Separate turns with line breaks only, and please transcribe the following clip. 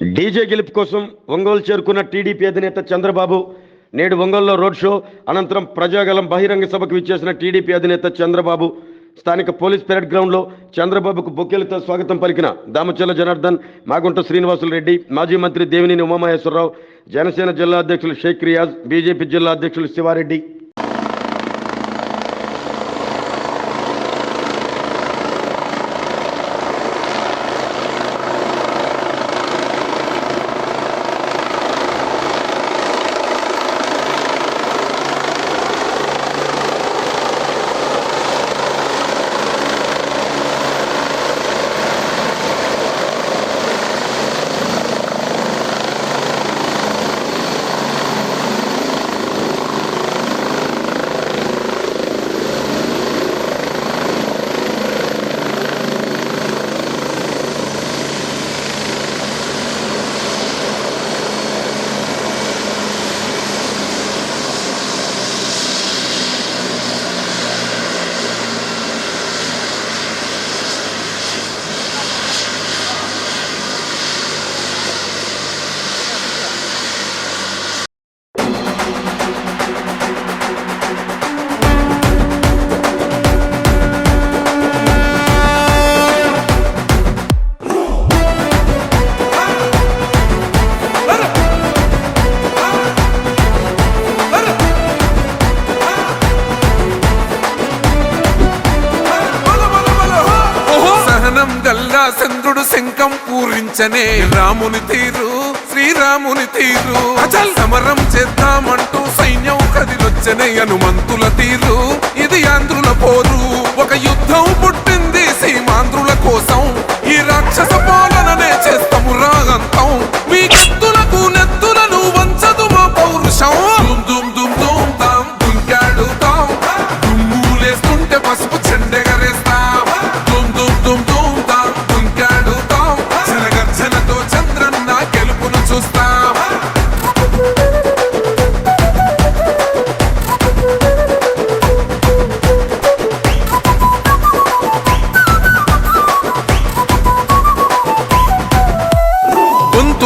DJ గెలుపు కోసం ఒంగోలు చేరుకున్న టీడీపీ అధినేత చంద్రబాబు నేడు ఒంగోలులో రోడ్ షో అనంతరం ప్రజాగలం బహిరంగ సభకు విచ్చేసిన టీడీపీ అధినేత చంద్రబాబు స్థానిక పోలీస్ పెరేడ్ గ్రౌండ్లో చంద్రబాబుకు బొక్కెలతో స్వాగతం పలికిన దామచల్ల జనార్దన్ మాగుంట శ్రీనివాసులు రెడ్డి మాజీ మంత్రి దేవినేని ఉమామహేశ్వరరావు జనసేన జిల్లా అధ్యక్షులు షేక్ రియాజ్ బీజేపీ జిల్లా అధ్యక్షులు శివారెడ్డి.
చంద్రుడు పూరించనే. రాముని తీరు శ్రీరాముని తీరు. అచల్ సమరం చేద్దామంటూ సైన్యం కదిలొచ్చనే. హనుమంతుల తీరు.